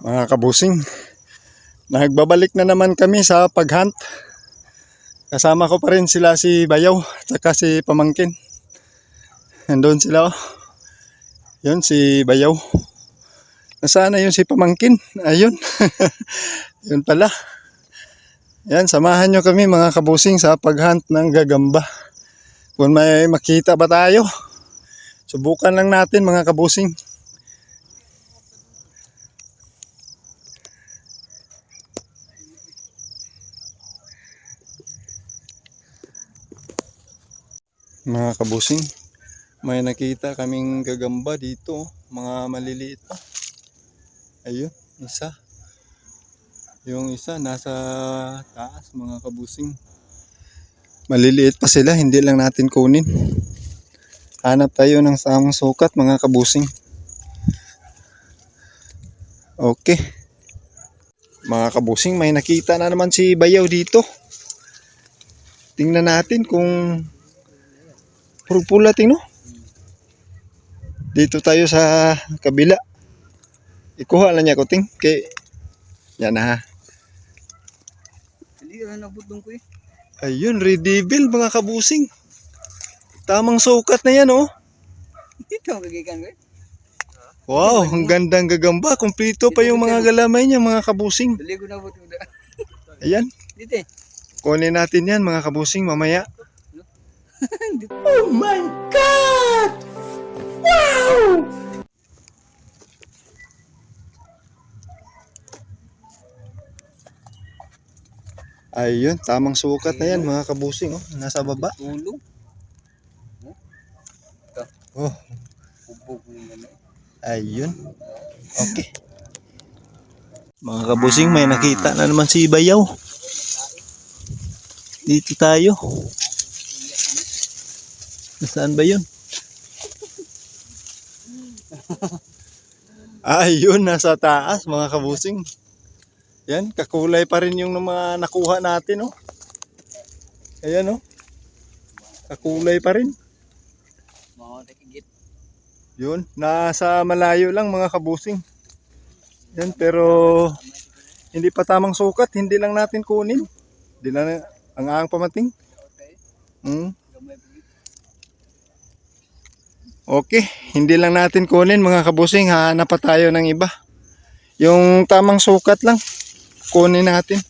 Mga kabusing, nagbabalik na naman kami sa paghunt. Kasama ko pa rin sila si Bayaw at si Pamangkin. Nandun sila oh. Yun si Bayaw. Nasaan na yun si Pamangkin? Ayun. yun pala. Yan, samahan nyo kami mga kabusing sa paghunt ng gagamba. Kung may makita ba tayo, subukan lang natin mga kabusing. Mga kabusing, may nakita kaming gagamba dito, mga maliliit pa. Ayun, isa. Yung isa nasa taas, mga kabusing. Maliliit pa sila, hindi lang natin kunin. Hanap tayo ng samang sukat, mga kabusing. Okay. Mga kabusing, may nakita na naman si Bayaw dito. Tingnan natin kung purpula no? Dito tayo sa kabila. Ikuha lang niya ko ting kay yan na ha. Hindi ka nabutong ko eh. Ayun, redevil mga kabusing. Tamang sukat na yan oh. Ito ang kagikan ko eh. Wow, ang gandang gagamba. Kumpleto pa yung mga galamay niya mga kabusing. Ayan, Dito eh. kunin natin yan mga kabusing mamaya. Ayun, tamang sukat na yan mga kabusing oh. Nasa baba. Tulong. Oh, naman eh. ayun. Okay. Mga kabusing, may nakita na naman si Bayaw. Dito tayo. Nasaan ba yun? Ayun, nasa taas mga kabusing. Yan, kakulay pa rin yung mga nakuha natin, oh. Ayan, oh. Kakulay pa rin. Yun, nasa malayo lang mga kabusing. Yan, pero hindi pa tamang sukat, hindi lang natin kunin. Hindi lang ang aang pamating. Mm. Okay, hindi lang natin kunin mga kabusing, hahanap pa tayo ng iba. Yung tamang sukat lang, kunin natin.